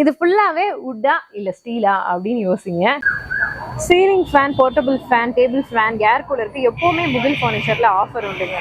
இது ஃபுல்லாகவே உட்டா இல்லை ஸ்டீலா அப்படின்னு யோசிங்க. Ceiling fan portable fan table fan air கூலருக்கு எப்போவுமே முகில் ஃபர்னிச்சரில் ஆஃபர் உண்டுங்க.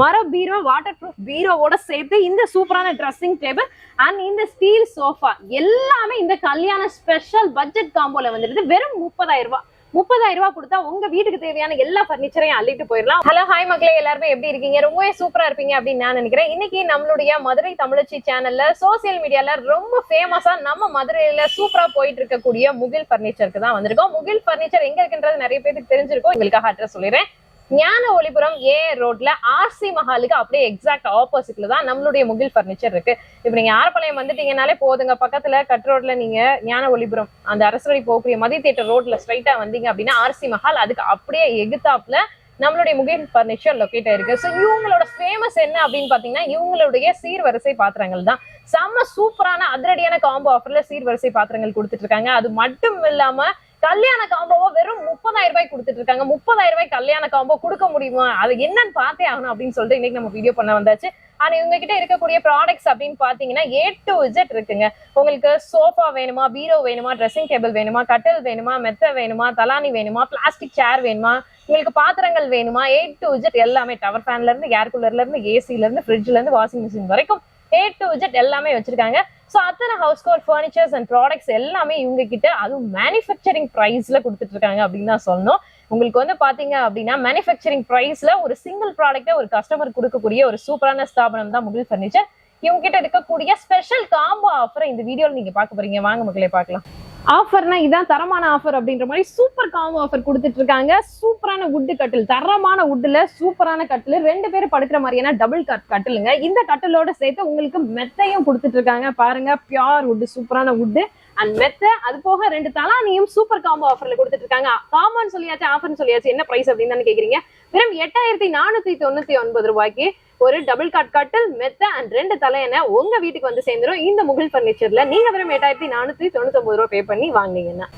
மர பீரோ வாட்டர் ப்ரூஃப் பீரோவோட சேர்த்து இந்த சூப்பரான ட்ரெஸ்ஸிங் டேபிள் அண்ட் இந்த ஸ்டீல் சோஃபா எல்லாமே இந்த கல்யாண ஸ்பெஷல் பட்ஜெட் காம்போல வந்துடுது. வெறும் முப்பதாயிரம் ரூபாய். முப்பதாயிரம் ரூபாய் கொடுத்தா உங்க வீட்டுக்கு தேவையான எல்லா பர்னிச்சரையும் அள்ளிட்டு போயிடலாம். ஹலோ ஹாய் மக்களே எல்லாருமே எப்படி இருக்கீங்க? ரொம்பவே சூப்பரா இருப்பீங்க அப்படின்னு நான் நினைக்கிறேன். இன்னைக்கு நம்மளுடைய மதுரை தமிழச்சி சேனல்ல சோசியல் மீடியால ரொம்ப ஃபேமஸா நம்ம மதுரையில சூப்பரா போயிட்டு இருக்கக்கூடிய முகில் பர்னிச்சருக்கு தான் வந்திருக்கோம். முகில் பர்னிச்சர் எங்க இருக்குன்றது நிறைய பேருக்கு தெரிஞ்சிருக்கும். உங்களுக்காக அட்ரஸ் சொல்லிடுறேன். ஞான ஒளிபுரம் ஏ ரோட்ல ஆர்சி மஹாலுக்கு அப்படியே எக்ஸாக்ட் ஆப்போசிட்ல தான் நம்மளுடைய முகில் பர்னிச்சர் இருக்கு. இப்ப நீங்க ஆரப்பாளையம் வந்துட்டீங்கனாலே போதுங்க. பக்கத்துல கட் ரோட்ல நீங்க ஞான ஒளிபுரம் அந்த அரசடி போகக்கூடிய மதிய தேட்டர் ரோட்ல ஸ்ட்ரைட்டா வந்தீங்க அப்படின்னா ஆர்சி மஹால் அதுக்கு அப்படியே எகுத்தாப்புல நம்மளுடைய முகில் பர்னிச்சர் லொக்கேட் ஆயிருக்கு ஸோ இவங்களோட ஃபேமஸ் என்ன அப்படின்னு பாத்தீங்கன்னா இவங்களுடைய சீர்வரிசை பாத்திரங்கள் தான். செம்ம சூப்பரான அதிரடியான காம்போ ஆஃபர்ல சீர்வரிசை பாத்திரங்கள் கொடுத்துட்டு இருக்காங்க. அது மட்டும் இல்லாம கல்யாண காம்போவோ வெறும் முப்பதாயிரம் ரூபாய் கொடுத்துட்டு இருக்காங்க. முப்பதாயிரம் ரூபாய் கல்யாண காம்போ கொடுக்க முடியுமா? அது என்னன்னு பார்த்தே ஆகணும் அப்படின்னு சொல்லிட்டு இன்னைக்கு நம்ம வீடியோ பண்ண வந்தாச்சு. ஆனா இவங்க கிட்ட இருக்கக்கூடிய ப்ராடக்ட்ஸ் அப்படின்னு பாத்தீங்கன்னா ஏ டு இஜெட் இருக்குங்க. உங்களுக்கு சோஃபா வேணுமா பீரோ வேணுமா ட்ரெஸ்ஸிங் டேபிள் வேணுமா கட்டில் வேணுமா மெத்த வேணுமா தலானி வேணுமா பிளாஸ்டிக் சேர் வேணுமா உங்களுக்கு பாத்திரங்கள் வேணுமா ஏ டு இஜெட் எல்லாமே டவர் ஃபேன்ல இருந்து ஏர் கூலர்ல இருந்து ஏசில இருந்து ஃப்ரிட்ஜ்ல இருந்து வாஷிங் மிஷின் வரைக்கும் ஏ டு ஜெட் எல்லாமே வச்சிருக்காங்க. ஸோ அத்தனை ஹவுஸ் கோல் ஃபர்னிச்சர்ஸ் அண்ட் ப்ராடக்ட்ஸ் எல்லாமே இவங்க கிட்ட அதுவும் மேனுஃபேக்சரிங் ப்ரைஸ்ல கொடுத்துட்டு இருக்காங்க அப்படின்னு தான் சொல்லணும். உங்களுக்கு வந்து பாத்தீங்க அப்படின்னா மேனுஃபேக்சரிங் ப்ரைஸ்ல ஒரு சிங்கிள் ப்ராடக்ட்டை ஒரு கஸ்டமர் கொடுக்கக்கூடிய ஒரு சூப்பரான ஸ்தாபனம் தான் முகில் ஃபர்னிச்சர் இவங்க கிட்ட இருக்கக்கூடிய ஸ்பெஷல் காம்போ ஆஃபரை இந்த வீடியோல நீங்க பார்க்க போறீங்க. வாங்க மக்களே பார்க்கலாம். ஆஃபர்னா இதான் தரமான ஆஃபர் அப்படின்ற மாதிரி சூப்பர் காம்போ ஆஃபர் கொடுத்துட்டு இருக்காங்க சூப்பரான வுட்டு கட்டில் தரமான வுட்ல சூப்பரான கட்டில். ரெண்டு பேரும் படுக்கிற மாதிரியான டபுள் கட் கட்டிலுங்க. இந்த கட்டிலோட சேர்த்து உங்களுக்கு மெத்தையும் கொடுத்துட்டு இருக்காங்க பாருங்க பியூர் வுட் சூப்பரான வுட்டு அண்ட் மெத்த அது போக ரெண்டு தலானியும் சூப்பர் காம்போ ஆஃபர்ல கொடுத்துட்டு இருக்காங்க காம்போன்னு சொல்லியாச்சு ஆஃபர்னு சொல்லியாச்சு. என்ன பிரைஸ் அப்படின்னு தானே கேக்குறீங்க? வெறும் எட்டாயிரத்தி நானூத்தி தொண்ணூத்தி ஒன்பது ரூபாய்க்கு ஒரு டபுள் காட் கட்டில் மெத்த அண்ட் ரெண்டு தலையனை உங்க வீட்டுக்கு வந்து சேர்ந்துரும். இந்த முகில் பர்னிச்சர்ல நீங்க வெறும் எட்டாயிரத்தி நானூத்தி தொண்ணூத்தி ஒன்பது ரூபாய் பே பண்ணி வாங்கினீங்கன்னா.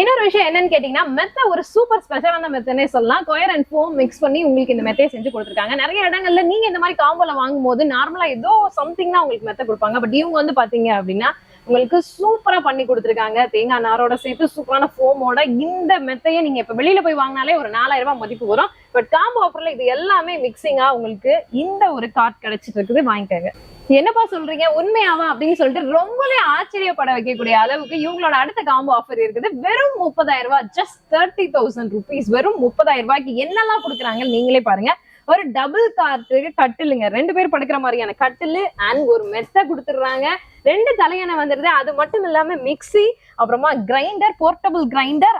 இன்னொரு விஷயம் என்னன்னு கேட்டீங்கன்னா மெத்த ஒரு சூப்பர் ஸ்பெஷலான மெத்தனே சொல்லலாம். கொயர் அண்ட் ஃபோம் மிக்ஸ் பண்ணி உங்களுக்கு இந்த மெத்தையை செஞ்சு கொடுத்துருக்காங்க. நிறைய இடங்கள்ல நீங்க இந்த மாதிரி காம்போல வாங்கும் போது நார்மலா ஏதோ சம்திங் தான் உங்களுக்கு மெத்த கொடுப்பாங்க. பட் இவங்க வந்து பாத்தீங்க அப்படின்னா உங்களுக்கு சூப்பரா பண்ணி கொடுத்துருக்காங்க. தேங்காய் நாரோட சேர்த்து சூப்பரான ஃபோமோட இந்த மெத்தையை நீங்க இப்ப வெளியில போய் வாங்கினாலே ஒரு நாலாயிரம் ரூபாய் மதிப்பு வரும். பட் காம்போ ஆஃபர்ல இது எல்லாமே மிக்சிங்கா உங்களுக்கு இந்த ஒரு கார்ட் கிடைச்சிட்டு இருக்குது வாங்கிக்கோங்க. என்னப்பா சொல்றீங்க? உண்மையாவா? அப்படின்னு சொல்லிட்டு ரொம்பவே ஆச்சரியப்பட வைக்கக்கூடிய அளவுக்கு இவங்களோட அடுத்த காம்போ ஆஃபர் இருக்குது. வெறும் முப்பதாயிரம் ரூபாய் ஜஸ்ட் தேர்ட்டி தௌசண்ட் ருபீஸ் வெறும் முப்பதாயிரம் ரூபாய்க்கு என்னெல்லாம் கொடுக்குறாங்கன்னு நீங்களே பாருங்க. ஒரு டபுள் கார்ட்டுக்கு கட்டிலுங்க. ரெண்டு பேர் படுக்கிற மாதிரியான கட்டிலு அண்ட் ஒரு மெத்தை கொடுத்துடுறாங்க. ரெண்டு தலையணை வந்துருது. அது மட்டும் இல்லாம மிக்ஸி அப்புறமா கிரைண்டர் போர்ட்டபிள் கிரைண்டர்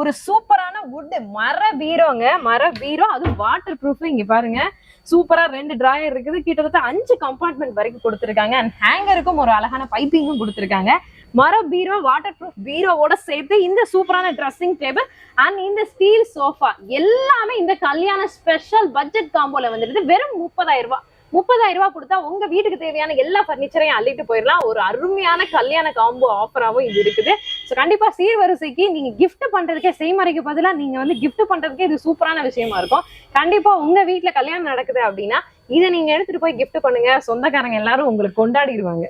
ஒரு சூப்பரான வுட் மர பீரோங்க. மர பீரோ அது வாட்டர் ப்ரூஃப் இங்க பாருங்க. சூப்பரா ரெண்டு டிராயர் இருக்குது. கிட்டத்தட்ட அஞ்சு கம்பார்ட்மெண்ட் வரைக்கும் கொடுத்துருக்காங்க. அண்ட் ஹேங்கருக்கும் ஒரு அழகான பைப்பிங்கும் கொடுத்துருக்காங்க. மர பீரோ வாட்டர் ப்ரூஃப் பீரோவோட சேர்த்து இந்த சூப்பரான ட்ரெஸ்ஸிங் டேபிள் அண்ட் இந்த ஸ்டீல் சோஃபா எல்லாமே இந்த கல்யாண ஸ்பெஷல் பட்ஜெட் காம்போல வந்துடுது வெறும் முப்பதாயிரம் ரூபாய். முப்பதாயிரம் ரூபாய் கொடுத்தா உங்க வீட்டுக்கு தேவையான எல்லா பர்னிச்சரையும் அள்ளிட்டு போயிடலாம். ஒரு அருமையான கல்யாண காம்போ ஆஃபராகவும் இது இருக்குது. ஸோ கண்டிப்பா சீர்வரிசைக்கு நீங்க கிஃப்ட் பண்றதுக்கே செய்மறைக்கு பதிலாக நீங்க வந்து கிஃப்ட் பண்றதுக்கே இது சூப்பரான விஷயமா இருக்கும். கண்டிப்பா உங்க வீட்டுல கல்யாணம் நடக்குது அப்படின்னா இதை நீங்க எடுத்துட்டு போய் கிஃப்ட் பண்ணுங்க. சொந்தக்காரங்க எல்லாரும் உங்களுக்கு கொண்டாடிடுவாங்க.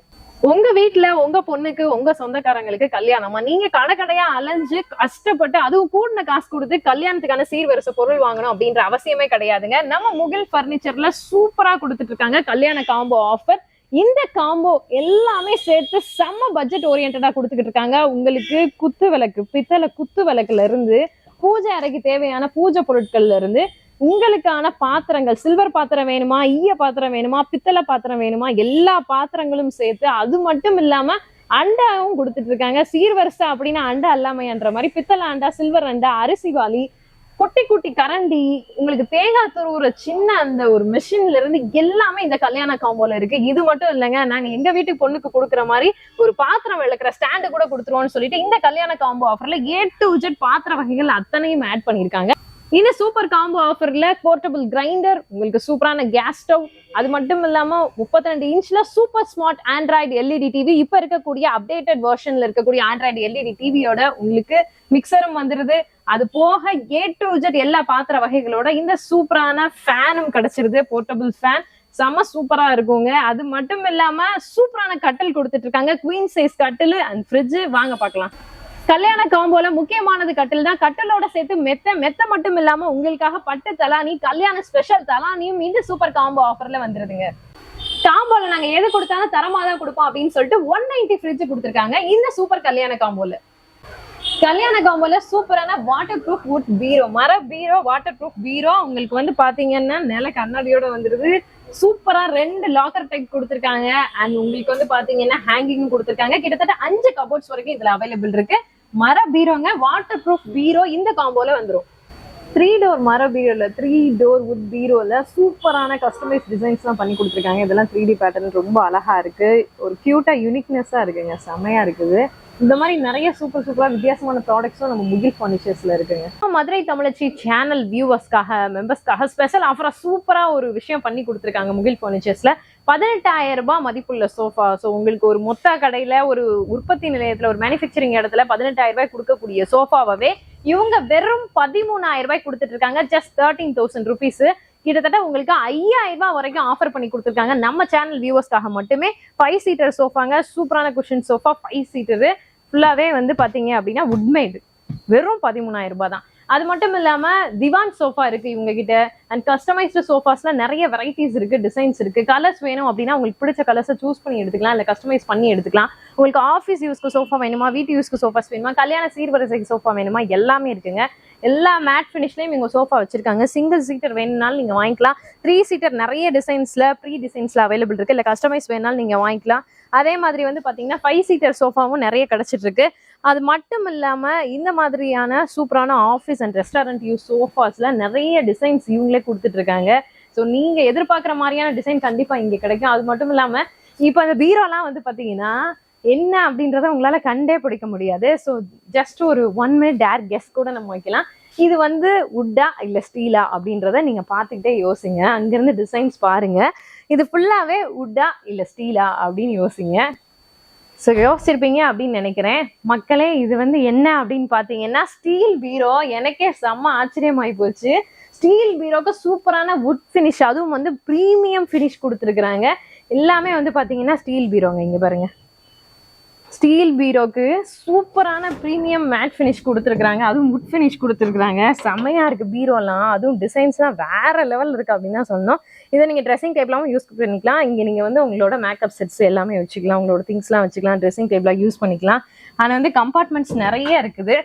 உங்க வீட்டுல உங்க பொண்ணுக்கு உங்க சொந்தக்காரங்களுக்கு கல்யாணமா? நீங்க கடை கடையா அலைஞ்சு கஷ்டப்பட்டு அதுவும் கூடின காசு கொடுத்து கல்யாணத்துக்கான சீர்வரிசை பொருள் வாங்கணும் அப்படின்ற அவசியமே கிடையாதுங்க. நம்ம முகில் பர்னிச்சர்ல சூப்பரா கொடுத்துட்டு இருக்காங்க. கல்யாண காம்போ ஆஃபர் இந்த காம்போ எல்லாமே சேர்த்து செம்ம பட்ஜெட் ஓரியன்டா கொடுத்துக்கிட்டு இருக்காங்க. உங்களுக்கு குத்து விளக்கு பித்தளை குத்து விளக்குல இருந்து பூஜை அறைக்கு தேவையான பூஜை பொருட்கள்ல இருந்து உங்களுக்கான பாத்திரங்கள் சில்வர் பாத்திரம் வேணுமா ஈய பாத்திரம் வேணுமா பித்தளை பாத்திரம் வேணுமா எல்லா பாத்திரங்களும் சேர்த்து அது மட்டும் இல்லாம அண்டாவும் கொடுத்துட்டு இருக்காங்க. சீர்வரிசை அப்படின்னா அண்டா அல்லாமையன்ற மாதிரி பித்தளை அண்டா சில்வர் அண்டா அரிசி வாலி குட்டி குட்டி கரண்டி உங்களுக்கு தேங்காய் துருவுற சின்ன அந்த ஒரு மிஷின்ல இருந்து எல்லாமே இந்த கல்யாண காம்போல இருக்கு. இது மட்டும் இல்லைங்க நாங்க எங்க வீட்டுக்கு பொண்ணுக்கு கொடுக்குற மாதிரி ஒரு பாத்திரம் விளக்குற ஸ்டாண்டு கூட கொடுத்துருவோம்னு சொல்லிட்டு இந்த கல்யாண காம்போ ஆஃபர்ல ஏ டு ஜெட் பாத்திர வகைகள் அத்தனையும் ஆட் பண்ணியிருக்காங்க. இந்த சூப்பர் காம்போ ஆஃபர்ல போர்ட்டபிள் கிரைண்டர் உங்களுக்கு சூப்பரான கேஸ் ஸ்டவ் அது மட்டும் இல்லாம 32 ரெண்டு இன்ச்ல super smart android LED TV இப்ப இருக்கக்கூடிய அப்டேட்டட் வெர்ஷன்ல இருக்கக்கூடிய ஆண்ட்ராய்டு எல்இடி டிவியோட உங்களுக்கு மிக்சரும் வந்துருது. அது போக ஏ டு ஜெட் எல்லா பாத்திர வகைகளோட இந்த சூப்பரான ஃபேனும் கிடைச்சிருது. போர்ட்டபிள் ஃபேன் செம சூப்பரா இருக்குங்க. அது மட்டும் இல்லாம சூப்பரான கட்டில் கொடுத்துட்டு இருக்காங்க. குவீன் சைஸ் கட்டில் அண்ட் ஃப்ரிட்ஜ் வாங்க பார்க்கலாம் கல்யாண காம்போல முக்கியமானது கட்டில் தான். கட்டிலோட சேர்த்து மெத்த மெத்த மட்டும் இல்லாம உங்களுக்காக பட்டு தலானி கல்யாண ஸ்பெஷல் தலானியும் இந்த சூப்பர் காம்போ ஆஃபர்ல வந்துருதுங்க. காம்போல நாங்க எது கொடுத்தாலும் தரமா தான் கொடுப்போம் அப்படின்னு சொல்லிட்டு ஒன் நைன்டி ஃப்ரிட்ஜ் கொடுத்துருக்காங்க. இந்த சூப்பர் கல்யாண காம்போல. கல்யாண காம்போல சூப்பரான வாட்டர் ப்ரூஃப் வுட் பீரோ மர பீரோ வாட்டர் ப்ரூஃப் பீரோ உங்களுக்கு வந்து பாத்தீங்கன்னா நில கண்ணாடியோட வந்துருது. சூப்பரா ரெண்டு லாக்கர் டைப் கொடுத்துருக்காங்க. அண்ட் உங்களுக்கு வந்து பாத்தீங்கன்னா ஹேங்கிங் கொடுத்துருக்காங்க. கிட்டத்தட்ட அஞ்சு கபோர்ட்ஸ் வரைக்கும் இதுல அவைலபிள் இருக்கு. மர பீரோங்க வாட்டர் ப்ரூஃப் பீரோ இந்த காம்போல வந்துரும். த்ரீ டோர் மர பீரோல த்ரீ டோர் உட் பீரோல சூப்பரான கஸ்டமைஸ் டிசைன்ஸ்லாம் பண்ணி கொடுத்துருக்காங்க. இதெல்லாம் த்ரீ டி பேட்டர்ன் ரொம்ப அழகா இருக்கு. ஒரு கியூட்டா யூனிக்னஸா இருக்குங்க. செமையா இருக்குது. இந்த மாதிரி நிறைய சூப்பர் சூப்பரா வித்தியாசமான ப்ராடக்ட்ஸும் நம்ம முகில் ஃபர்னிச்சர்ஸ்ல இருக்குங்க. மதுரை தமிழச்சி சேனல் வியூவர்ஸ்க்காக மெம்பர்ஸ்க்காக ஸ்பெஷல் ஆஃபரா சூப்பரா ஒரு விஷயம் பண்ணி கொடுத்துருக்காங்க முகில் ஃபர்னிச்சர்ஸில் பதினெட்டாயிரம் ரூபாய் மதிப்புள்ள சோஃபா ஸோ உங்களுக்கு ஒரு மொத்த கடையில ஒரு உற்பத்தி நிலையத்துல ஒரு மேனுஃபேக்சரிங் இடத்துல பதினெட்டாயிரம் ரூபாய் கொடுக்கக்கூடிய சோஃபாவே இவங்க வெறும் பதிமூணாயிரம் ரூபாய் கொடுத்துட்டு இருக்காங்க ஜஸ்ட் தேர்ட்டீன் தௌசண்ட் ருபீஸ் கிட்டத்தட்ட உங்களுக்கு ஐயாயிரம் ரூபாய் வரைக்கும் ஆஃபர் பண்ணி கொடுத்துருக்காங்க. நம்ம சேனல் வியூவர்ஸ்க்காக மட்டுமே. ஃபைவ் சீட்டர் சோஃபாங்க சூப்பரான குஷன் சோஃபா ஃபைவ் சீட்டரு ஃபுல்லாகவே வந்து பார்த்தீங்க அப்படின்னா உட்மேடு வெறும் பதிமூணாயிரம் ரூபாய் தான். அது மட்டும் இல்லாம திவான் சோஃபா இருக்கு இவங்க கிட்ட. அண்ட் கஸ்டமைஸ்டு சோஃபாஸ்ல நிறைய வெரைட்டிஸ் இருக்கு டிசைன்ஸ் இருக்கு. கலர்ஸ் வேணும் அப்படின்னா உங்களுக்கு பிடிச்ச கலர்ஸை சூஸ் பண்ணி எடுத்துக்கலாம். இல்ல கஸ்டமைஸ் பண்ணி எடுத்துக்கலாம். உங்களுக்கு ஆஃபீஸ் யூஸ்க்கு சோஃபா வேணுமா வீட்டு யூஸ்க்கு சோஃபாஸ் வேணுமா கல்யாண சீர்வரிசைக்கு சோஃபா வேணுமா எல்லாமே இருக்குங்க. எல்லா மேட் ஃபினிஷ்லையும் இவங்க சோஃபா வச்சிருக்காங்க. சிங்கிள் சீட்டர் வேணும்னாலும் நீங்கள் வாங்கிக்கலாம். த்ரீ சீட்டர் நிறைய டிசைன்ஸ்ல ப்ரீ டிசைன்ஸில் அவைலபிள் இருக்குது இல்லை கஸ்டமைஸ் வேணாலும் நீங்கள் வாங்கிக்கலாம். அதே மாதிரி வந்து பார்த்தீங்கன்னா ஃபைவ் சீட்டர் சோஃபாவும் நிறைய கிடைச்சிட்டு இருக்கு அது மட்டும் இல்லாமல் இந்த மாதிரியான சூப்பரான ஆஃபீஸ் அண்ட் ரெஸ்டாரண்ட் யூஸ் சோஃபாஸில் நிறைய டிசைன்ஸ் இவங்களே கொடுத்துட்ருக்காங்க. ஸோ நீங்கள் எதிர்பார்க்குற மாதிரியான டிசைன் கண்டிப்பாக இங்கே கிடைக்கும். அது மட்டும் இல்லாமல் இப்போ அந்த பீரோலாம் வந்து பார்த்தீங்கன்னா என்ன அப்படின்றத உங்களால கண்டே பிடிக்க முடியாது. ஸோ ஜஸ்ட் ஒரு ஒன் மினிட் டேர் கெஸ்ட் கூட நம்ம வைக்கலாம். இது வந்து உட்டா இல்லை ஸ்டீலா அப்படின்றத நீங்கள் பார்த்துக்கிட்டே யோசிங்க. அங்கேருந்து டிசைன்ஸ் பாருங்கள் இது ஃபுல்லாகவே உட்டா இல்லை ஸ்டீலா அப்படின்னு யோசிங்க. ஸோ யோசிச்சிருப்பீங்க அப்படின்னு நினைக்கிறேன். மக்களே இது வந்து என்ன அப்படின்னு பார்த்தீங்கன்னா ஸ்டீல் பீரோ எனக்கே செம்ம ஆச்சரியமாகி போச்சு. ஸ்டீல் பீரோக்கு சூப்பரான வுட் ஃபினிஷ் அதுவும் வந்து ப்ரீமியம் ஃபினிஷ் கொடுத்துருக்குறாங்க. எல்லாமே வந்து பார்த்தீங்கன்னா ஸ்டீல் பீரோங்க இங்கே பாருங்க. ஸ்டீல் பீரோக்கு சூப்பரான ப்ரீமியம் மேட் ஃபினிஷ் கொடுத்துருக்குறாங்க. அதுவும் வுட் ஃபினிஷ் கொடுத்துருக்குறாங்க. செம்மையாக இருக்குது பீரோலாம் அதுவும் டிசைன்ஸ்லாம் வேறு லெவல் இருக்குது அப்படின்னு தான் சொன்னோம் இதை நீங்கள் ட்ரெஸ்ஸிங் டேபிளாகவும் யூஸ் பண்ணிக்கலாம். இங்கே நீங்கள் வந்து உங்களோட மேக்கப் செட்ஸ் எல்லாமே வச்சுக்கலாம். உங்களோட திங்ஸ்லாம் வச்சுக்கலாம். ட்ரெஸ்ஸிங் டேபிளாக யூஸ் பண்ணிக்கலாம். ஆனால் வந்து கம்பார்ட்மெண்ட்ஸ் நிறைய இருக்குது.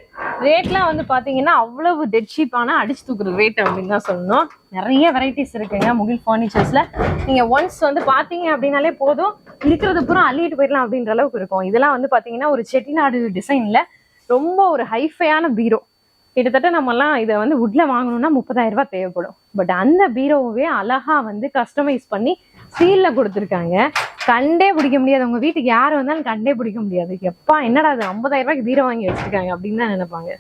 ரேட்லாம் வந்து பார்த்தீங்கன்னா அவ்வளவு டெட் அடிச்சு தூக்குற ரேட் அப்படின்னு தான் சொல்லணும். நிறைய வெரைட்டிஸ் இருக்குங்க. முகில் ஃபர்னிச்சர்ஸில் நீங்கள் ஒன்ஸ் வந்து பார்த்தீங்க அப்படின்னாலே போதும். இருக்கிறது பூரா அள்ளிட்டு போயிடலாம் அப்படின்ற அளவுக்கு இருக்கும். இதெல்லாம் வந்து பார்த்தீங்கன்னா ஒரு செட்டிநாடு டிசைனில் ரொம்ப ஒரு ஹைஃபையான பீரோ. கிட்டத்தட்ட நம்மலாம் இதை வந்து உட்ல வாங்கணும்னா முப்பதாயிரம் ரூபாய் தேவைப்படும். பட் அந்த பீரோவே அழகா வந்து கஸ்டமைஸ் பண்ணி சீல்ல கொடுத்துருக்காங்க. கண்டே பிடிக்க முடியாது. உங்க வீட்டுக்கு யார் வந்தாலும் கண்டே பிடிக்க முடியாது. எப்பா என்னடா அது ஐம்பதாயிரம் ரூபாய்க்கு பீரோ வாங்கி வச்சிருக்காங்க அப்படின்னு தான் நினைப்பாங்க.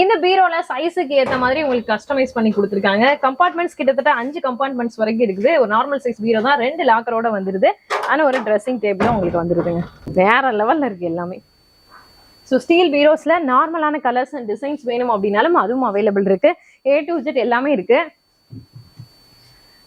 இந்த பீரோல சைஸுக்கு ஏத்த மாதிரி உங்களுக்கு கஸ்டமைஸ் பண்ணி கொடுத்துருக்காங்க. கம்பார்ட்மெண்ட்ஸ் கிட்டத்தட்ட அஞ்சு கம்பார்ட்மெண்ட்ஸ் வரைக்கும் இருக்குது. ஒரு நார்மல் சைஸ் பீரோ தான். ரெண்டு லாக்கரோட வந்துருது. ஆனா ஒரு ட்ரெஸ்ஸிங் டேபிளும் உங்களுக்கு வந்துருதுங்க. வேற லெவல்ல இருக்கு எல்லாமே. ஸோ ஸ்டீல் பீரோஸ்ல நார்மலான கலர்ஸ் அண்ட் டிசைன்ஸ் வேணும் அப்படின்னாலும் அதுவும் அவைலபிள் இருக்கு. ஏ டு ஜெட் எல்லாமே இருக்கு.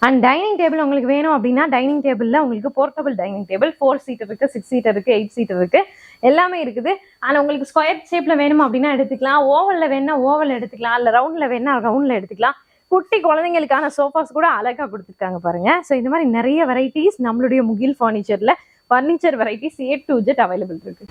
அண்ட் டைனிங் டேபிள் உங்களுக்கு வேணும் அப்படின்னா டைனிங் டேபிளில் உங்களுக்கு portable dining table four seater இருக்கு சிக்ஸ் சீட்டர் இருக்கு எயிட் சீட் இருக்கு. எல்லாமே இருக்குது. ஆனால் உங்களுக்கு ஸ்கொயர் ஷேப்பில் வேணுமா அப்படின்னா எடுத்துக்கலாம். ஓவலில் வேணா ஓவல் எடுத்துக்கலாம். இல்லை ரவுண்டில் வேணா ரவுண்டில் எடுத்துக்கலாம். குட்டி குழந்தைங்களுக்கான சோஃபாஸ் கூட அழகா கொடுத்துருக்காங்க பாருங்கள் ஸோ இந்த மாதிரி நிறைய வெரைட்டிஸ் நம்மளுடைய Mugil ஃபர்னிச்சரில் furniture varieties A to Z available இருக்கு.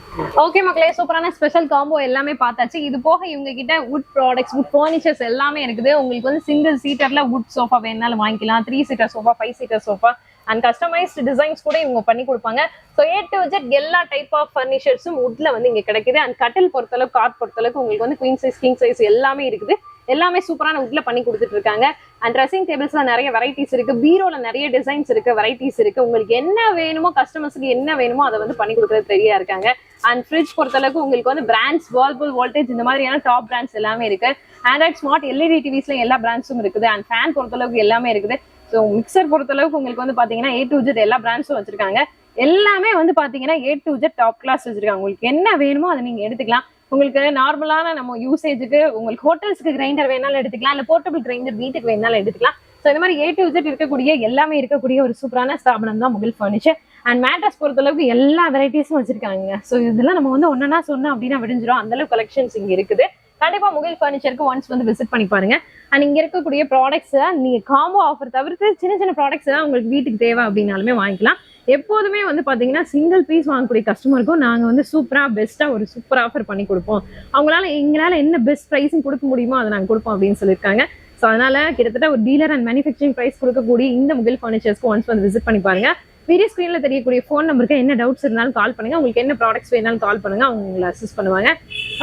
ஓகே மக்களே சூப்பரான ஸ்பெஷல் காம்போ எல்லாமே பார்த்தாச்சு. இது போக இவங்க கிட்ட வுட் ப்ராடக்ட்ஸ் வுட் ஃபர்னிச்சர்ஸ் எல்லாமே இருக்குது. உங்களுக்கு வந்து சிங்கிள் சீட்டர்ல வுட் சோஃபா வேணாலும் வாங்கிக்கலாம். Three seater sofa five seater sofa and customised designs கூட இவங்க பண்ணி கொடுப்பாங்க. ஸோ ஏ டு ஜெட் எல்லா டைப் ஆஃப் ஃபர்னிச்சர்ஸும் உட்ல வந்து இங்க கிடைக்குது. அண்ட் கட்டில் பொறுத்தளவுக்கு காட் பொறுத்தளவுக்கு உங்களுக்கு வந்து குவீன் சைஸ் கிங் சைஸ் எல்லாமே இருக்குது. எல்லாமே சூப்பரான உட்ல பண்ணி கொடுத்துட்டு இருக்காங்க. அண்ட் ட்ரெஸ்ஸிங் டேபிள்ஸ்ல நிறைய வெரைட்டிஸ் இருக்கு. பீரோல நிறைய டிசைன்ஸ் இருக்கு வெரைட்டிஸ் இருக்கு. உங்களுக்கு என்ன வேணுமோ கஸ்டமர்ஸ்க்கு என்ன வேணுமோ அதை வந்து பண்ணி கொடுக்கறது ரெடியா இருக்காங்க. அண்ட் ஃப்ரிட்ஜ் பொறுத்தளவுக்கு உங்களுக்கு வந்து பிராண்ட்ஸ் வேர்ல்பூல் வோல்டேஜ் இந்த மாதிரியான டாப் பிராண்ட்ஸ் எல்லாமே இருக்கு. ஆண்ட்ராய்ட் ஸ்மார்ட் எல்இடி டிவிஸ்ல எல்லா பிராண்ட்ஸும் இருக்குது. அண்ட் ஃபேன் பொறுத்தளவுக்கு எல்லாமே இருக்குது. ஸோ மிக்சர் பொறுத்தளவுக்கு உங்களுக்கு வந்து பார்த்தீங்கன்னா ஏ டு ஜெட் எல்லா பிராண்ட்ஸும் வச்சிருக்காங்க. எல்லாமே வந்து பார்த்தீங்கன்னா A to Z top class வச்சிருக்காங்க. உங்களுக்கு என்ன வேணுமோ அதை நீங்கள் எடுத்துக்கலாம். உங்களுக்கு நார்மலான நம்ம யூசேஜுக்கு உங்களுக்கு ஹோட்டல்ஸ்க்கு கிரைண்டர் வேணாலும் எடுத்துக்கலாம். இல்லை போர்ட்டபிள் கிரைண்டர் வீட்டுக்கு வேணாலும் எடுத்துக்கலாம். ஸோ இந்த மாதிரி ஏ டு ஜெட் இருக்கக்கூடிய எல்லாமே இருக்கக்கூடிய ஒரு சூப்பரான ஸ்தாபனம் தான் முகில் ஃபர்னிச்சர் அண்ட் மேட்ரஸ் பொறுத்தளவுக்கு எல்லா வெரைட்டிஸும் வச்சிருக்காங்க. ஸோ இதெல்லாம் நம்ம வந்து ஒன்னா சொன்னோம் அப்படின்னா விடிஞ்சிரும். அந்த அளவுக்கு கலெக்ஷன்ஸ் இங்கே இருக்குது. கண்டிப்பா முகில் ஃபர்னிச்சருக்கு ஒன்ஸ் வந்து விசிட் பண்ணி பாருங்க. அண்ட் இங்க இருக்கக்கூடிய ப்ராடக்ட்ஸ் நீங்க காம்போ ஆஃபர் தவிர்த்து சின்ன சின்ன ப்ராடக்ட்ஸ் தான் உங்களுக்கு வீட்டுக்கு தேவை அப்படின்னாலுமே வாங்கிக்கலாம். எப்போதுமே வந்து பாத்தீங்கன்னா சிங்கிள் பீஸ் வாங்கக்கூடிய கஸ்டமருக்கும் நாங்க வந்து சூப்பரா பெஸ்ட்டாக ஒரு சூப்பர் ஆஃபர் பண்ணி கொடுப்போம். அவங்களால எங்களால என்ன பெஸ்ட் ப்ரைஸும் கொடுக்க முடியுமோ அதை நாங்க கொடுப்போம் அப்படின்னு சொல்லியிருக்காங்க. ஸோ அதனால கிட்டத்தட்ட ஒரு டீலர் அண்ட் மேனுஃபேக்சரிங் ப்ரைஸ் கொடுக்கக்கூடிய இந்த முகில் ஃபர்னிச்சர்ஸ்க்கு ஒன்ஸ் வந்து விசிட் பண்ணி பாருங்க. பெரிய ஸ்க்ரீன்ல தெரியக்கூடிய ஃபோன் நம்பருக்கு என்ன டவுட்ஸ் இருந்தாலும் கால் பண்ணுங்க. உங்களுக்கு என்ன ப்ராடக்ட்ஸ் வேணாலும் கால் பண்ணுங்க. அவங்க உங்களை அசிஸ்ட் பண்ணுவாங்க.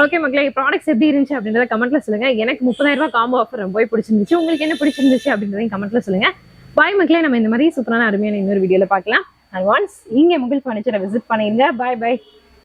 ஓகே மக்களே ப்ராடக்ட்ஸ் எப்படி இருந்துச்சு அப்படின்றத கமெண்ட்ல சொல்லுங்க. எனக்கு முப்பதாயிரம் ரூபாய் காம்போ ஆஃபர் ரொம்ப பிடிச்சிருந்துச்சு. உங்களுக்கு என்ன பிடிச்சிருந்துச்சு அப்படின்றதையும் கமெண்ட்ல சொல்லுங்க. பாய் மக்களே. நம்ம இந்த மாதிரி சூப்பரான அருமையான இன்னொரு வீடியோல பார்க்கலாம். அண்ட் ஒன்ஸ் இங்க மொபைல் ஃபர்னிச்சரை விசிட் பண்ணிருங்க. Bye bye